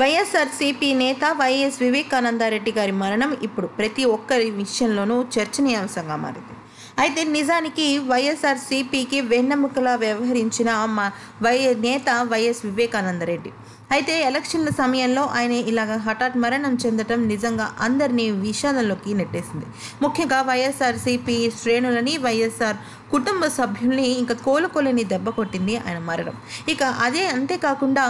వైఎస్ఆర్సీపీ నేత వైఎస్ వివేకానందారెడ్డి గారి మరణం ఇప్పుడు ప్రతి ఒక్కరి విషయంలోనూ చర్చనీయాంశంగా మారింది. అయితే నిజానికి వైఎస్ఆర్సీపీకి వెన్నెముకలా వ్యవహరించిన మా వై నేత వైఎస్ వివేకానందరెడ్డి. అయితే ఎలక్షన్ల సమయంలో ఆయన ఇలాగ హఠాత్ మరణం చెందటం నిజంగా అందరినీ విషాదంలోకి నెట్టేసింది. ముఖ్యంగా వైఎస్ఆర్సీపీ శ్రేణులని వైఎస్ఆర్ కుటుంబ సభ్యుల్ని ఇంకా కోలుకోలేని దెబ్బ కొట్టింది ఆయన మరణం. ఇక అదే అంతేకాకుండా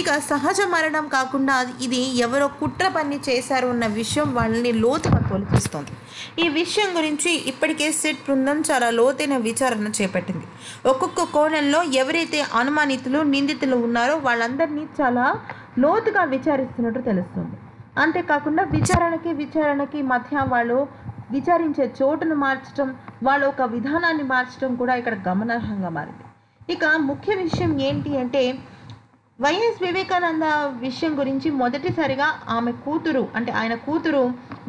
ఇక సహజ మరణం కాకుండా ఇది ఎవరో కుట్ర పని చేశారు అన్న విషయం వాళ్ళని లోతుగా తొలగిస్తోంది. ఈ విషయం గురించి ఇప్పటికే సిట్ బృందం చాలా లోతైన విచారణ చేపట్టింది. ఒక్కొక్క కోణంలో ఎవరైతే అనుమానితులు నిందితులు ఉన్నారో వాళ్ళందరినీ చాలా లోతుగా విచారిస్తున్నట్టు తెలుస్తుంది. అంతేకాకుండా విచారణకి విచారణకి మధ్య వాళ్ళు విచారించే చోటును మార్చడం వాళ్ళ ఒక విధానాన్ని మార్చడం కూడా ఇక్కడ గమనార్హంగా మారింది. ఇక ముఖ్య విషయం ఏంటి అంటే వైఎస్ వివేకానంద విషయం గురించి మొదటిసారిగా ఆమె కూతురు అంటే ఆయన కూతురు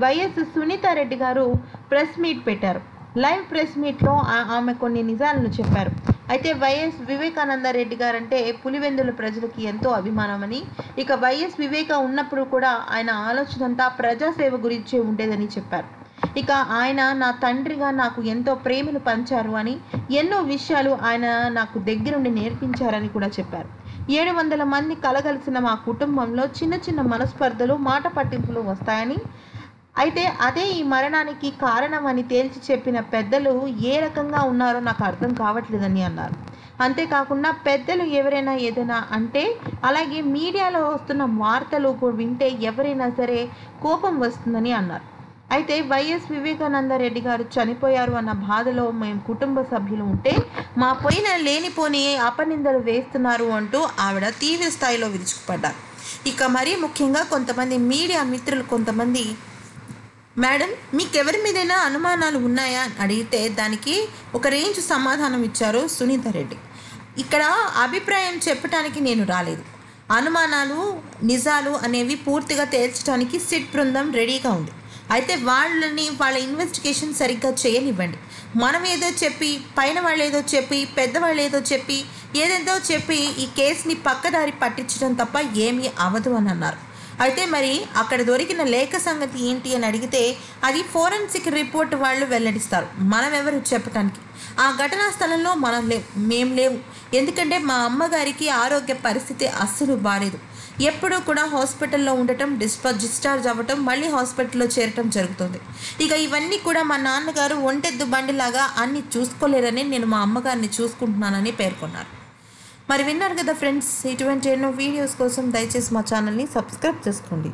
YS Sunitha Reddy garu press meet పెట్టారు. లైవ్ ప్రెస్ మీట్లో ఆమె కొన్ని నిజాలను చెప్పారు. అయితే వైఎస్ వివేకానంద రెడ్డి గారు అంటే పులివెందుల ప్రజలకి ఎంతో అభిమానమని ఇక వైఎస్ వివేక ఉన్నప్పుడు కూడా ఆయన ఆలోచన అంతా ప్రజాసేవ గురించే ఉండేదని చెప్పారు. ఇక ఆయన నా తండ్రిగా నాకు ఎంతో ప్రేమను పంచారు అని ఎన్నో విషయాలు ఆయన నాకు దగ్గరుండి నేర్పించారని కూడా చెప్పారు. ఏడు వందల మంది కలగలిసిన మా కుటుంబంలో చిన్న చిన్న మనస్పర్ధలు మాట పట్టింపులు వస్తాయని అయితే అదే ఈ మరణానికి కారణమని తేల్చి చెప్పిన పెద్దలు ఏ రకంగా ఉన్నారో నాకు అర్థం కావట్లేదని అన్నారు. అంతేకాకుండా పెద్దలు ఎవరైనా ఏదైనా అంటే అలాగే మీడియాలో వస్తున్న వార్తలు వింటే ఎవరైనా సరే కోపం వస్తుందని అన్నారు. అయితే వైఎస్ వివేకానంద రెడ్డి గారు చనిపోయారు అన్న బాధలో మేము కుటుంబ సభ్యులు ఉంటే మా పైన లేనిపోని అపనిందలు వేస్తున్నారు అంటూ ఆవిడ తీవ్ర స్థాయిలో విరుచుకుపడ్డారు. ఇక మరీ ముఖ్యంగా కొంతమంది మీడియా మిత్రులు కొంతమంది మేడం మీకు ఎవరి మీదైనా అనుమానాలు ఉన్నాయా అని అడిగితే దానికి ఒక రేంజ్ సమాధానం ఇచ్చారు సునీత రెడ్డి. ఇక్కడ అభిప్రాయం చెప్పడానికి నేను రాలేదు. అనుమానాలు నిజాలు అనేవి పూర్తిగా తేల్చడానికి సిట్ బృందం రెడీగా ఉంది. అయితే వాళ్ళని వాళ్ళ ఇన్వెస్టిగేషన్ సరిగ్గా చేయనివ్వండి. మనం ఏదో చెప్పి పైన వాళ్ళు ఏదో చెప్పి పెద్దవాళ్ళు ఏదో చెప్పి ఏదేదో చెప్పి ఈ కేసుని పక్కదారి పట్టించడం తప్ప ఏమీ అవదు అని అన్నారు. అయితే మరి అక్కడ దొరికిన లేఖ సంగతి ఏంటి అని అడిగితే అది ఫోరెన్సిక్ రిపోర్ట్ వాళ్ళు వెల్లడిస్తారు. మనం ఎవరు చెప్పటానికి? ఆ ఘటనా స్థలంలో మనం లేవు మేము లేవు ఎందుకంటే మా అమ్మగారికి ఆరోగ్య పరిస్థితి అస్సలు బాలేదు. ఎప్పుడూ కూడా హాస్పిటల్లో ఉండటం డిస్పా డిశ్చార్జ్ అవ్వటం మళ్ళీ హాస్పిటల్లో చేరటం జరుగుతుంది. ఇక ఇవన్నీ కూడా మా నాన్నగారు ఒంటెద్దు బండిలాగా అన్ని చూసుకోలేరని నేను మా అమ్మగారిని చూసుకుంటున్నానని పేర్కొన్నారు. మరి విన్నారు కదా ఫ్రెండ్స్ ఇటువంటి ఎన్నో వీడియోస్ కోసం దయచేసి మా ఛానల్ని సబ్స్క్రైబ్ చేసుకోండి.